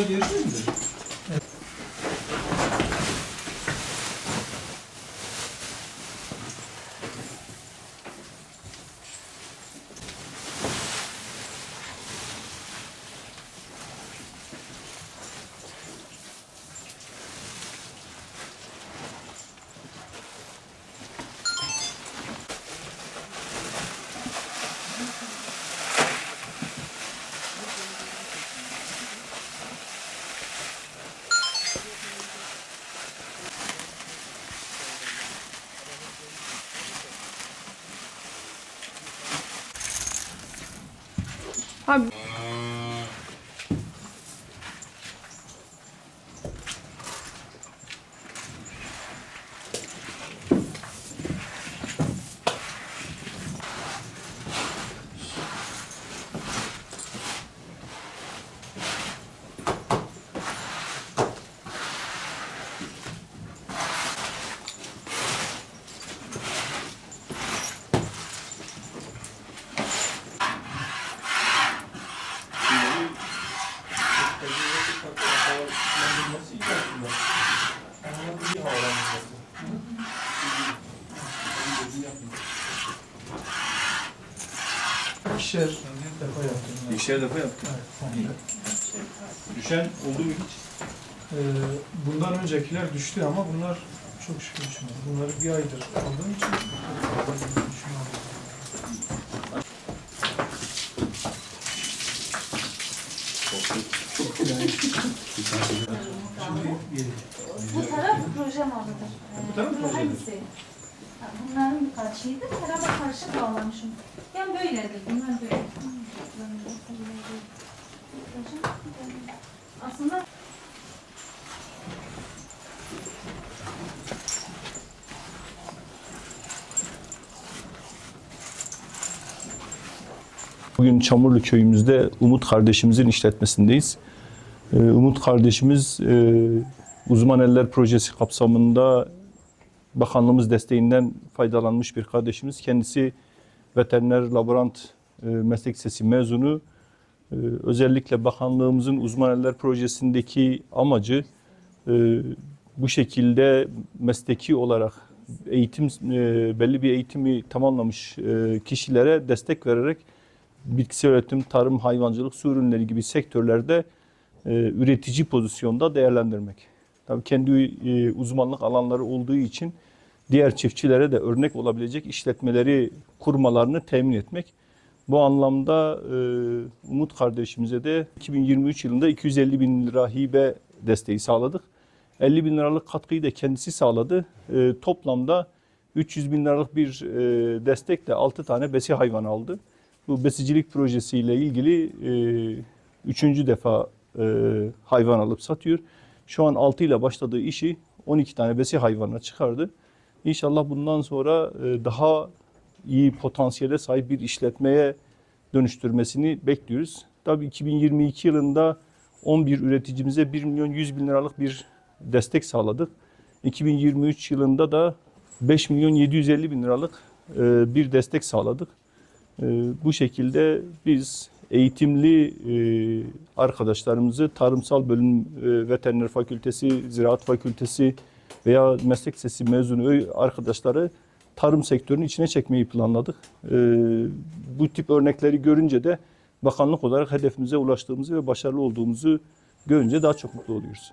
Müdür? Abi İkişer defa yaptım. İkişer defa yaptım. Evet, komple. Düşen oldu mu hiç? Ee, bundan öncekiler düştü ama bunlar çok şükür düşmedi. Bunları bir aydır aldığım için düşmedi. Bu taraf proje malıdır. Bu taraf projedir. Hangisi? Ha, Bunların kaçıydı? Tarafa karşı bağlamışım. Yani böyledir. Bunlar böyle. Aslında Bugün Çamurlu köyümüzde Umut kardeşimizin işletmesindeyiz. Ee, Umut kardeşimiz e, uzman eller projesi kapsamında bakanlığımız desteğinden faydalanmış bir kardeşimiz. Kendisi veteriner laborant e, meslek lisesi mezunu. E, Özellikle bakanlığımızın uzman eller projesindeki amacı e, bu şekilde mesleki olarak eğitim e, belli bir eğitimi tamamlamış e, kişilere destek vererek bitkisel üretim, tarım, hayvancılık, su ürünleri gibi sektörlerde e, üretici pozisyonda değerlendirmek. Tabii kendi e, uzmanlık alanları olduğu için diğer çiftçilere de örnek olabilecek işletmeleri kurmalarını temin etmek. Bu anlamda e, Umut kardeşimize de 2023 yılında 250 bin lira hibe desteği sağladık. 50 bin liralık katkıyı da kendisi sağladı. E, toplamda 300 bin liralık bir e, destekle 6 tane besi hayvan aldı. Bu besicilik projesiyle ilgili e, üçüncü defa hayvan alıp satıyor. Şu an 6 ile başladığı işi 12 tane besi hayvanına çıkardı. İnşallah bundan sonra e, daha iyi potansiyele sahip bir işletmeye dönüştürmesini bekliyoruz. Tabii 2022 yılında 11 üreticimize 1 milyon 100 bin liralık bir destek sağladık. 2023 yılında da 5 milyon 750 bin liralık e, bir destek sağladık. E, Bu şekilde biz eğitimli arkadaşlarımızı tarımsal bölüm, veteriner fakültesi, ziraat fakültesi veya meslek lisesi mezunu arkadaşları tarım sektörünün içine çekmeyi planladık. E, Bu tip örnekleri görünce de bakanlık olarak hedefimize ulaştığımızı ve başarılı olduğumuzu görünce daha çok mutlu oluyoruz.